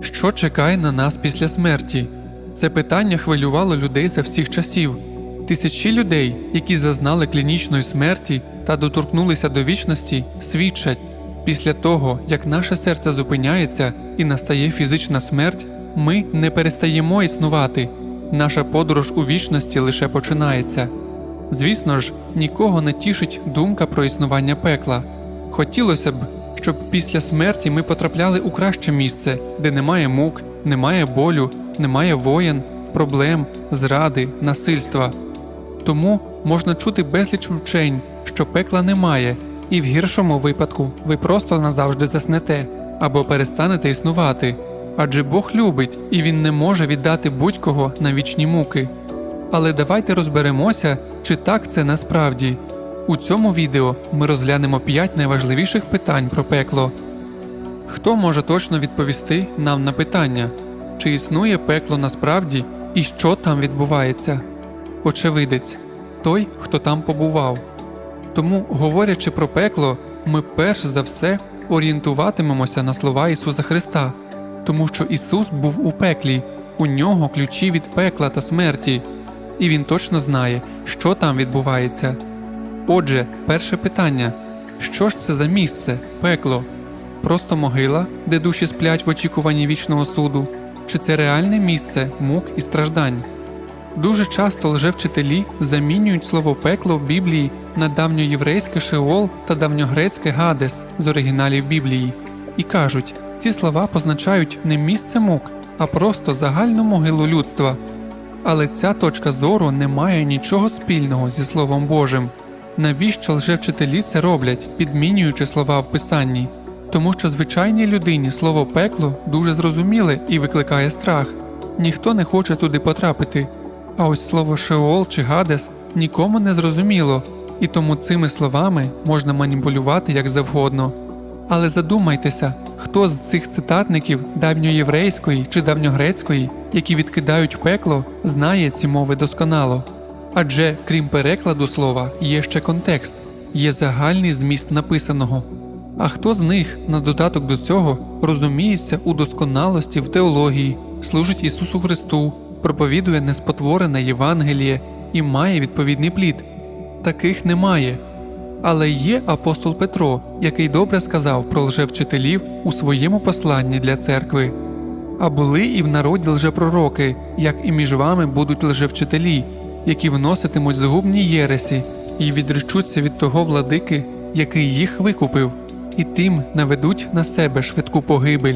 Що чекає на нас після смерті? Це питання хвилювало людей за всіх часів. Тисячі людей, які зазнали клінічної смерті та доторкнулися до вічності, свідчать після того, як наше серце зупиняється і настає фізична смерть, ми не перестаємо існувати. Наша подорож у вічності лише починається. Звісно ж, нікого не тішить думка про існування пекла. Хотілося б, щоб після смерті ми потрапляли у краще місце, де немає мук, немає болю, немає воєн, проблем, зради, насильства. Тому можна чути безліч вчень, що пекла немає, і в гіршому випадку ви просто назавжди заснете або перестанете існувати. Адже Бог любить і Він не може віддати будь-кого на вічні муки. Але давайте розберемося, чи так це насправді. У цьому відео ми розглянемо 5 найважливіших питань про пекло. Хто може точно відповісти нам на питання, чи існує пекло насправді і що там відбувається? Очевидець той, хто там побував. Тому, говорячи про пекло, ми перш за все орієнтуватимемося на слова Ісуса Христа, тому що Ісус був у пеклі, у нього ключі від пекла та смерті, і Він точно знає, що там відбувається. Отже, перше питання: що ж це за місце, пекло? Просто могила, де душі сплять в очікуванні вічного суду, чи це реальне місце мук і страждань? Дуже часто лжевчителі замінюють слово пекло в Біблії на давньоєврейське шеол та давньогрецьке гадес з оригіналів Біблії і кажуть, ці слова позначають не місце мук, а просто загальну могилу людства. Але ця точка зору не має нічого спільного зі Словом Божим. Навіщо лжевчителі це роблять, підмінюючи слова в писанні? Тому що звичайній людині слово пекло дуже зрозуміле і викликає страх. Ніхто не хоче туди потрапити. А ось слово Шеол чи Гадес нікому не зрозуміло, і тому цими словами можна маніпулювати як завгодно. Але задумайтеся, хто з цих цитатників давньоєврейської чи давньогрецької, які відкидають пекло, знає ці мови досконало. Адже крім перекладу слова, є ще контекст, є загальний зміст написаного. А хто з них, на додаток до цього, розуміється у досконалості в теології, служить Ісусу Христу, проповідує неспотворене Євангеліє і має відповідний плід? Таких немає. Але є апостол Петро, який добре сказав про лжевчителів у своєму посланні для церкви. А були і в народі лжепророки, як і між вами будуть лжевчителі, які вноситимуть згубні єресі і відречуться від того владики, який їх викупив, і тим наведуть на себе швидку погибель.